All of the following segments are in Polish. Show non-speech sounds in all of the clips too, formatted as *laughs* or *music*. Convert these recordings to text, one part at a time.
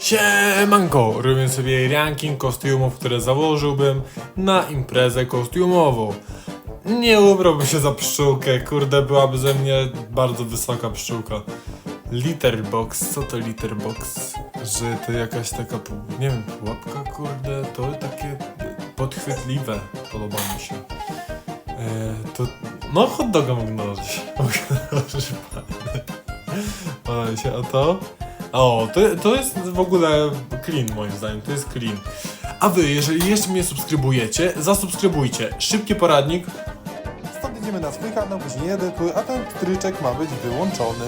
Siemanko! Robię sobie ranking kostiumów, które założyłbym na imprezę kostiumową. Nie ubrałbym się za pszczółkę, kurde, byłaby ze mnie bardzo wysoka pszczółka. Litterbox, co to litterbox? Że to jakaś taka, nie wiem, pułapka, kurde, to takie podchwytliwe, podoba mi się. E, to, no hot doga *laughs* fajne. Podoba mi się, a to? O, to, to jest w ogóle clean moim zdaniem, to jest clean. A wy, jeżeli jeszcze mnie subskrybujecie, zasubskrybujcie. Szybki poradnik. Stąd idziemy na swój kanał, później nie edytuj, a ten stryczek ma być wyłączony.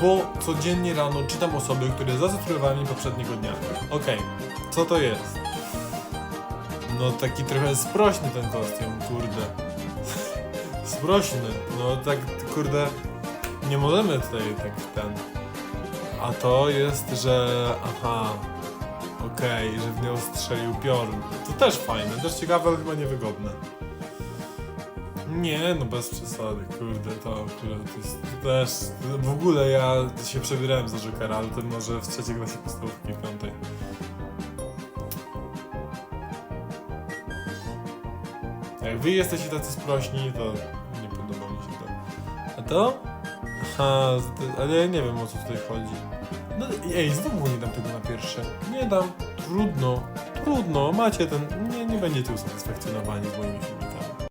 Bo codziennie rano czytam osoby, które zasubskrybowały mnie poprzedniego dnia. Okej, co to jest? No taki trochę sprośny ten kostium, kurde. *laughs* Sprośny, no tak kurde, nie możemy tutaj tak ten. A to jest, że aha, okej, że w nią strzelił piorun. To też fajne, też ciekawe, ale chyba niewygodne. Nie, no bez przesady, kurde, to akurat jest też... W ogóle ja się przebierałem za Jokera, ale to może w trzeciej klasie podstawówki, piątej. Jak wy jesteście tacy sprośni, to nie podoba mi się to. A to? To- ale ja nie wiem o co tutaj chodzi. No ej, znowu nie dam tego na pierwsze. Nie dam. Trudno. Trudno. Macie ten... Nie, nie będziecie usatysfakcjonowani z moimi filmikami.